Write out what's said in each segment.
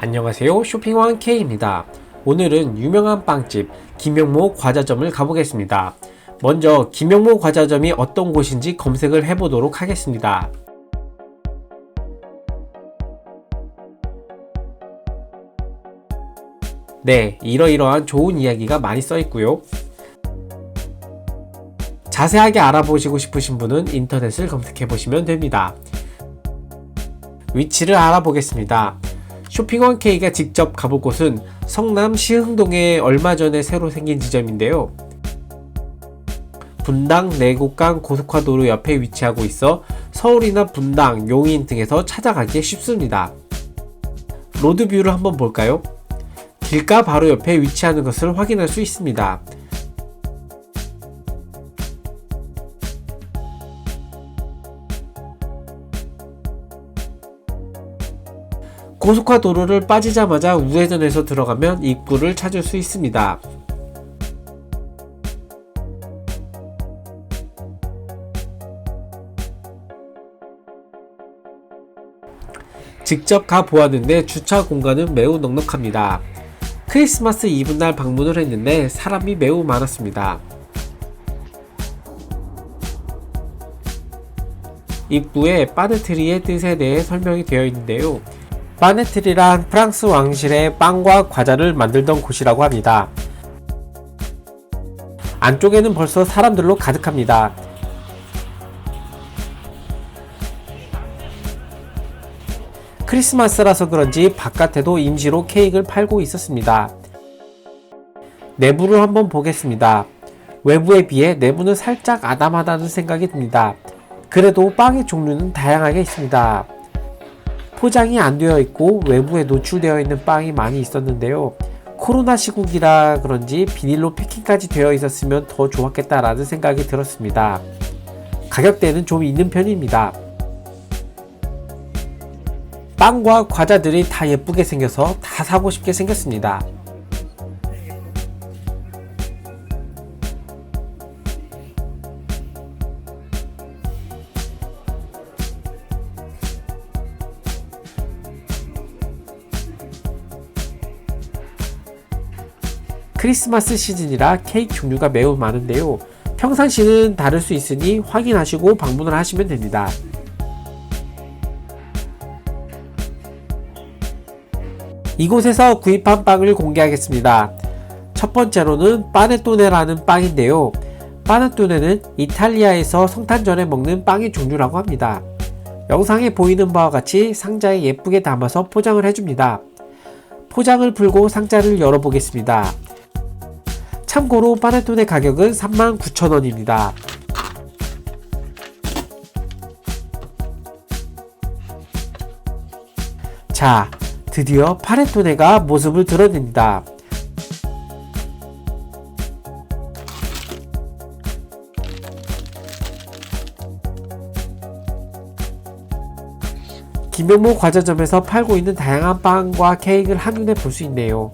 안녕하세요 쇼핑왕 K입니다. 오늘은 유명한 빵집 김영모 과자점을 가보겠습니다. 먼저 김영모 과자점이 어떤 곳인지 검색을 해보도록 하겠습니다. 네, 이러이러한 좋은 이야기가 많이 써 있고요. 자세하게 알아보시고 싶으신 분은 인터넷을 검색해 보시면 됩니다. 위치를 알아보겠습니다. 쇼핑원 K가 직접 가볼 곳은 성남 시흥동에 얼마 전에 새로 생긴 지점인데요. 분당 내곡강 고속화도로 옆에 위치하고 있어 서울이나 분당, 용인 등에서 찾아가기 쉽습니다. 로드뷰를 한번 볼까요? 길가 바로 옆에 위치하는 것을 확인할 수 있습니다. 고속화 도로를 빠지자마자 우회전해서 들어가면 입구를 찾을 수 있습니다. 직접 가 보았는데 주차 공간은 매우 넉넉합니다. 크리스마스 이브날 방문을 했는데 사람이 매우 많았습니다. 입구에 파네트리의 뜻에 대해 설명이 되어 있는데요. 파네트리란 프랑스 왕실의 빵과 과자를 만들던 곳이라고 합니다. 안쪽에는 벌써 사람들로 가득합니다. 크리스마스라서 그런지 바깥에도 임시로 케이크를 팔고 있었습니다. 내부를 한번 보겠습니다. 외부에 비해 내부는 살짝 아담하다는 생각이 듭니다. 그래도 빵의 종류는 다양하게 있습니다. 포장이 안 되어 있고 외부에 노출되어 있는 빵이 많이 있었는데요. 코로나 시국이라 그런지 비닐로 패킹까지 되어 있었으면 더 좋았겠다라는 생각이 들었습니다. 가격대는 좀 있는 편입니다. 빵과 과자들이 다 예쁘게 생겨서 다 사고 싶게 생겼습니다. 크리스마스 시즌이라 케이크 종류가 매우 많은데요. 평상시는 다를 수 있으니 확인하시고 방문을 하시면 됩니다. 이곳에서 구입한 빵을 공개하겠습니다. 첫 번째로는 파네토네라는 빵인데요. 파네토네는 이탈리아에서 성탄절에 먹는 빵의 종류라고 합니다. 영상에 보이는 바와 같이 상자에 예쁘게 담아서 포장을 해줍니다. 포장을 풀고 상자를 열어보겠습니다. 참고로 파네톤의 가격은 39,000원입니다. 자, 드디어 파네토네가 모습을 드러냅니다. 김명모 과자점에서 팔고 있는 다양한 빵과 케이크를 한눈에 볼 수 있네요.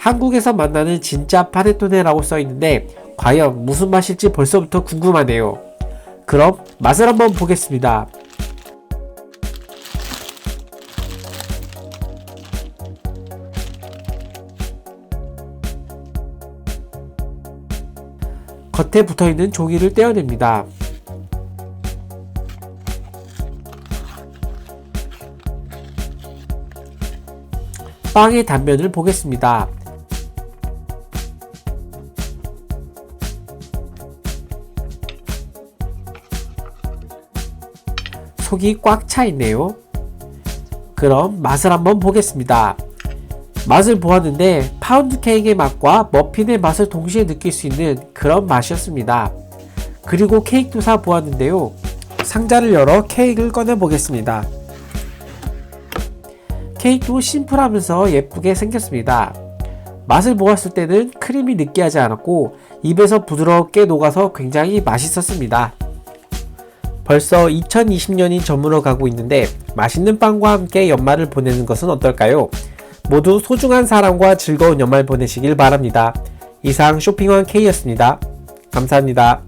한국에서 만나는 진짜 파네토네라고 써 있는데 과연 무슨 맛일지 벌써부터 궁금하네요. 그럼 맛을 한번 보겠습니다. 겉에 붙어 있는 종이를 떼어냅니다. 빵의 단면을 보겠습니다. 속이 꽉 차 있네요. 그럼 맛을 한번 보겠습니다. 맛을 보았는데 파운드 케이크의 맛과 머핀의 맛을 동시에 느낄 수 있는 그런 맛이었습니다. 그리고 케이크도 사 보았는데요. 상자를 열어 케이크를 꺼내 보겠습니다. 케이크도 심플하면서 예쁘게 생겼습니다. 맛을 보았을 때는 크림이 느끼하지 않았고 입에서 부드럽게 녹아서 굉장히 맛있었습니다. 벌써 2020년이 저물어 가고 있는데 맛있는 빵과 함께 연말을 보내는 것은 어떨까요? 모두 소중한 사람과 즐거운 연말 보내시길 바랍니다. 이상 쇼핑원 K였습니다. 감사합니다.